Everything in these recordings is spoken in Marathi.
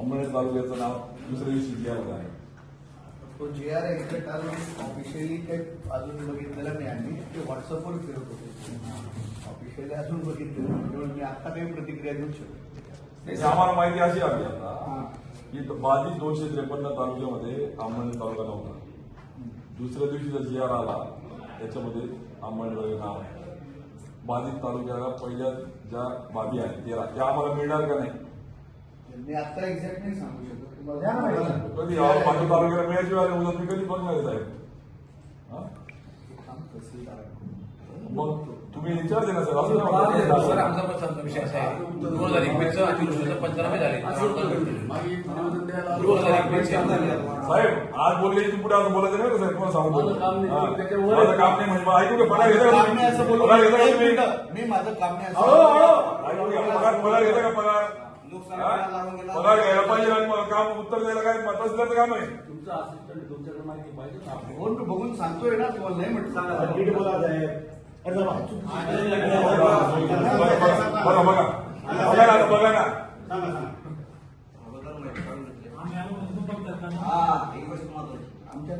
अंबळनेर तालुक्याचं नाव दुसऱ्या दिवशी जी आर आहे. तो जे आर एक्झॅक्ट अजून ऑफिशियली काही अजून बघितलेलं नाही आम्ही. ते व्हॉट्सअपवर फिरत होते. ऑफिशियली अजून बघितलेलं नाही. त्यामुळे मी आता काही प्रतिक्रिया देऊ शकतो नाही, आम्हाला माहिती अशी आली आता की बाधित दोनशे त्रेपन्न तालुक्यामध्ये अंबळनेर तालुका नव्हता. दुसऱ्या दिवशीचा जी आर आला त्याच्यामध्ये अंबळनेर हे नाव आहे. बाधित तालुक्याला पहिल्या ज्या बाबी आहेत तेरा. त्या आम्हाला मिळणार का नाही? मी आता एक्झॅक्ट नाही सांगू शकत तुम्हाला. कधी अहो, बाधित तालुक्याला मिळायची वेळ उद्या मी कधी बघणार आहे साहेब हा? तहसीलदार आहे. मग तुम्ही ना सर असं सर नाही म्हणत. आमचा पण समजा विषय असा आहे दोन हजार एकवीसचं आणि दुसरं पंचनामे झाले दोन हजार एकवीसचे साहेब आज बोलले की पुढे आज बोलायचं नाही का साहेब कोण सांगतो माझं काम नाही. हा. त्याच्यावर- माझं काम नाही म्हणजे मग ऐकू का पगार घेता का काम तुम्ही? नाही असं बोलू पगार घेता का एक तुम्ही? मिनिटं. मी माझं काम नाही असं. ऐकू? पगार पगार घेता का पगार घ्यायला पाहिजे आणि मग काम उत्तर द्यायला काय तहसीलदारचं काम आहे तुमचा असिस्टंट तुमच्याकडे माहिती पाहिजे ना. फोन बघून सांगतोय ना तुम्हाला नाही म्हटलं. सांगा, नीट बोला साहेब. बघा बघा. बघा ना बघा ना आमच्याकडे आले नाही जी आर साहेब त्याच्यामुळे मी सांगितलं. ते मी शासनाच्या वेबसाईटवर ऐका बघतोय बाहेर लोक जास्त काय आम्हाला ते ते बघता येईल बाहेर बोलता येईल वेबसाईट नाही तुमच्याकडे काय तिथं जबाबदार अधिकारी सांगतो की याला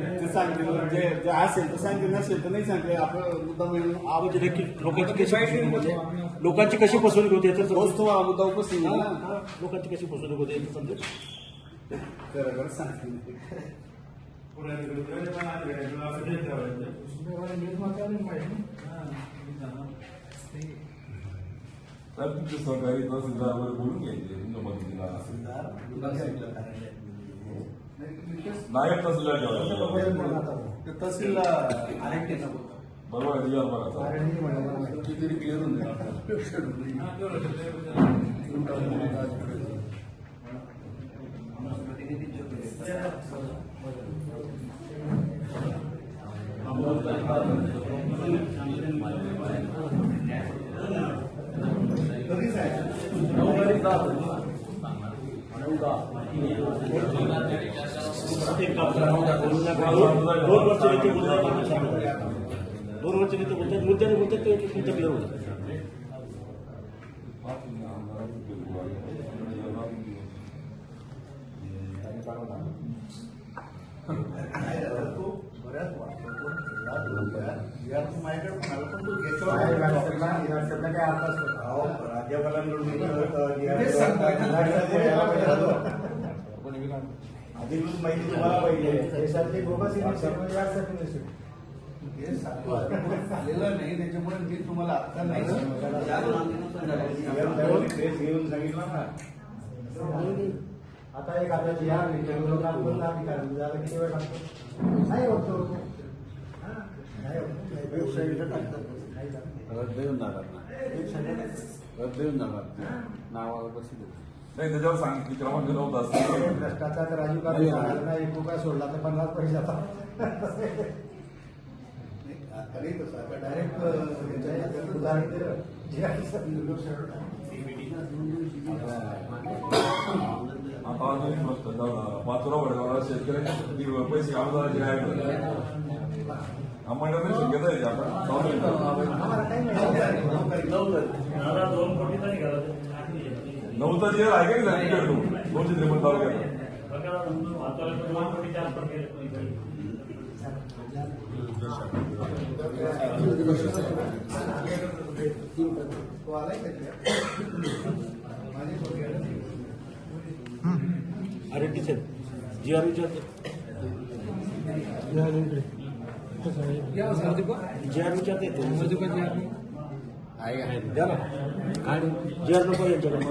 प्रांत म्हणताय जास्त नाही. ते सांगतील जे जे असेल तर सांगतील नसेल तर नाही सांगते आपलं मुद्दा मिळून आवाज देखील लोकांची कशी फसवणूक होते लोकांची कशी फसवणूक होते याचं तोच समजेल. तो हा मुद्दा उपस्थित आहे ना. हा, लोकांची कशी फसवणूक होते याचं समजेल खरं सांगतील साहेब तुमचे सहकारी तहसीलदार बोलून घ्यायचे तुमच्या मदतीला नायब तहसीलदार. ते तहसीलला बरोबर आहे जी बघा कितीतरी क्लिअर होऊन जाईल कधीच आहे काम करा. दोन दोन वर्ष नेते बोलतात आपण सांगतो. दोन वर्ष नेते बोलतात मुद्द्याने बोलतात ते तुमचं क्लिअर होतं काय झालं, तो बऱ्याच वाटतो पण तू अधिकृत माहिती तुम्हाला पाहिजे हे सांगतो. आलेलं नाही त्याच्यामुळे मी तुम्हाला आता नाही घेऊन सांगितलं ना आता एक आता जी म्हणजे आर किती वेळ लागतो नाही होतो वेबसाईटला टाकतात नाही रद्द येऊन जाणार ना रद्द येऊन जाणार नावावर प्रसिद्ध नाही त्याच्यावर सांगितलं क्रमांक नव्हता हे असं भ्रष्टाचार राजू गांधी नाही एक रुपया सोडला तर पन्नास पैसे जातात नाही तसं आता डायरेक्ट उदाहरण दिलं जी आर आता अजून प्रश्न पाचोरा वडगावला शेतकऱ्यांचे पैसे आमदाराचे आहे आम्हाला नाही शक्यता आहे आपण नव्हता जे आहे का नाही दोनशे त्रेपन्न तालुक्यात तो आलाय का माझी पोरगी आहे. अरे टीचर जी आर विचारते आर विचारते आहे आहे द्या ना जे आर नको यांच्याकडे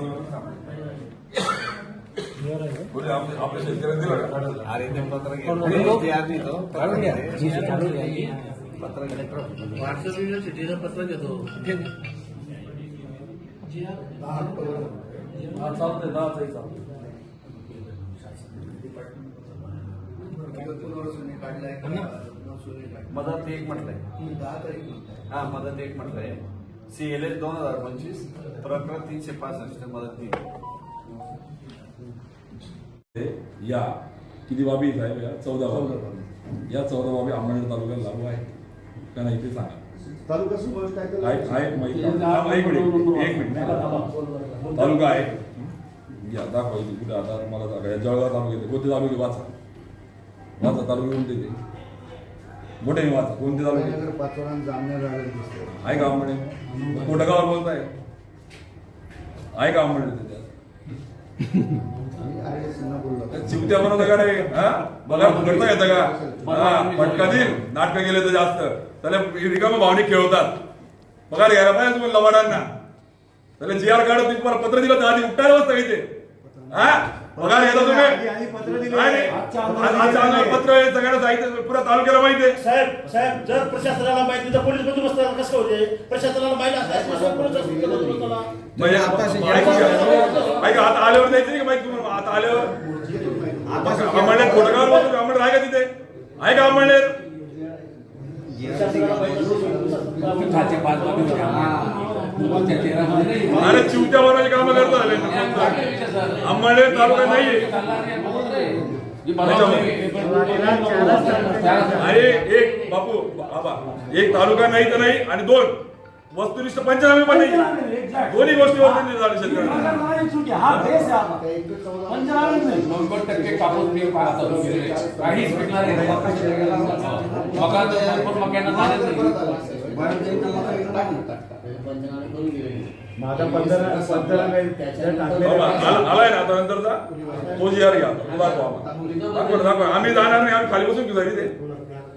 बोले आपल्या आपल्या पत्र घेतो ते आधी तो काढून घ्या पत्र घेतलं. व्हॉट्सअप युनिव्हर्सिटीचं पत्र घेतो दहा ऑक्टोबर दोन वर्षांनी काढलाय सुनील पाटील. मदत एक म्हटलंय. हा मदत एक म्हटलंय. सी एल एस दोन हजार पंचवीस प्रकरण तीनशे पासष्ट मदत तीन ते या किती बाबी साहेब या? चौदा बाबी. या चौदा बाबी अहमदनगर तालुक्याला लागू आहे का नाही. ते सांगा तालुका एक मिनिट. एक मिनिट. तालुका आहे. या दाखवा कुठे आता मला जळगाव तालुक्यात कोणते तालुके वाचा? वाचा तालुके कोणते ते मोठे वाचा कोणते तालुके? पाचोरा जामनेर राहिले दिसतंय. आहे का म्हणे मोठं गावात बोलताय. आहे का आणि सिन्हा बोललो. चिवत्या बनवता का रे हा? बघा फुकटता येतं का? हा फटका देईल. नाटकं गेले तर जास्त. त्याला रिकाम भावनिक खेळवतात. पगार घ्यायला पाहिजे तुम्ही लवाडांना त्याला जी आर काढत तुम्हाला पत्र दिलं तर आधी उपटायला बसता इथे. हा? पगार घेता तुम्ही पत्र आज- आहे. सगळ्यांना साहित्य पुऱ्या तालुक्याला माहिती आहे. साहेब साहेब जर प्रशासनाला माहिती तर पोलीस बंदोबस्त कसं होते? प्रशासनाला माहिती म्हणजे ऐका ऐका, आता आल्यावर द्यायचं नाही का माहिती तुम्हाला? आता आल्यावर गाव बोलतो अंमळनेर आहे का तिथे? आहे का अंमळनेर? अरे चिवत्या बनवायची कामं करतो आले. अंमळनेर तालुका नाहीये. अरे एक बापू बाबा. एक तालुका नाही तर नाही आणि दोन. वस्तुनिष्ठ पंचनामे पण नाही. दोन्ही गोष्टी वस्तुनिष्ठ झाले शेतकऱ्यांना हा बेस आहे आपला. त्या एकशे चौदा पंचनामे नाही. नव्वद टक्के कापूस पीक पाहत चालू केले. काहीच पिकणार नाही. मका तर भरपूर मक्यांना झालेच नाही. परत आला असेल. माझा पंधरा पंधरा जर टाकले बाबा, आला- आलाय ना आता नंतरचा तो जी आर घ्या दाखवा आम्ही जाणार नाही आम्ही खाली बसून घेऊ ते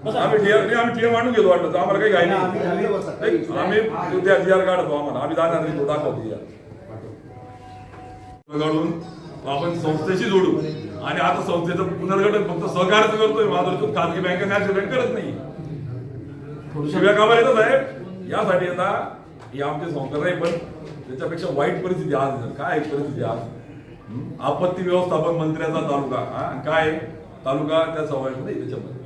आम्ही टीआर नाही आम्ही टीआर मांडून घेतो वाटलं तर आम्हाला काही घाई नाही. नाही, आम्ही त्या जी आर काढतो आम्हाला. आम्ही जाणार नाही तो दाखवतो जी काढून आपण संस्थेशी जोडू. आणि आता संस्थेचं पुनर्गठन फक्त सहकार्य करतोय. माधुरीतून खाजगी बँक नॅशनल बँक करत नाही. शिव्या कामाला येतं साहेब. यासाठी आता ही आमची संस्था नाही पण त्याच्यापेक्षा वाईट परिस्थिती आज आहे. काय परिस्थिती आज? आपत्ती व्यवस्थापन मंत्र्याचा तालुका. हा? काय? तालुका त्या समावेश त्याच्यामध्ये.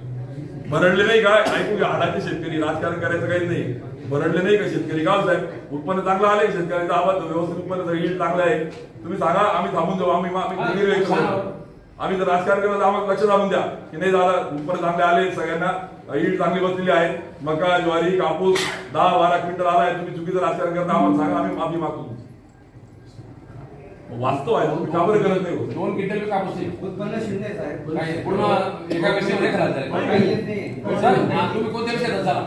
भरडले नाही का? ऐकू घ्या हाडाचे शेतकरी राजकारण करायचं काही नाही. भरडले नाही का शेतकरी? गाव साहेब उत्पन्न चांगलं आलंय शेतकऱ्याचा आवाज व्यवस्थित उत्पन्न येईल चांगलं आहे. तुम्ही सांगा आम्ही थांबून जाऊ आम्ही आम्ही जर राजकारण करत आम्हाला लक्ष लागून द्या. की नाही दादा उत्पन्न चांगले आले सगळ्यांना ईड चांगली बसलेली आहे. मका ज्वारी कापूस दहा बारा क्विंटल आलाय तुम्ही चुकीचं राजकारण करता आम्हाला सांगा आम्ही माफी मागतो. वास्तव आहे तुम्ही का बरं करत नाही हो? दोन क्विंटल कापूस आहे. उत्पन्न शून्य साहेब काय पूर्ण एका विषयामध्ये खराब झाले. सर, हा, तुम्ही कोणत्या विषयात चला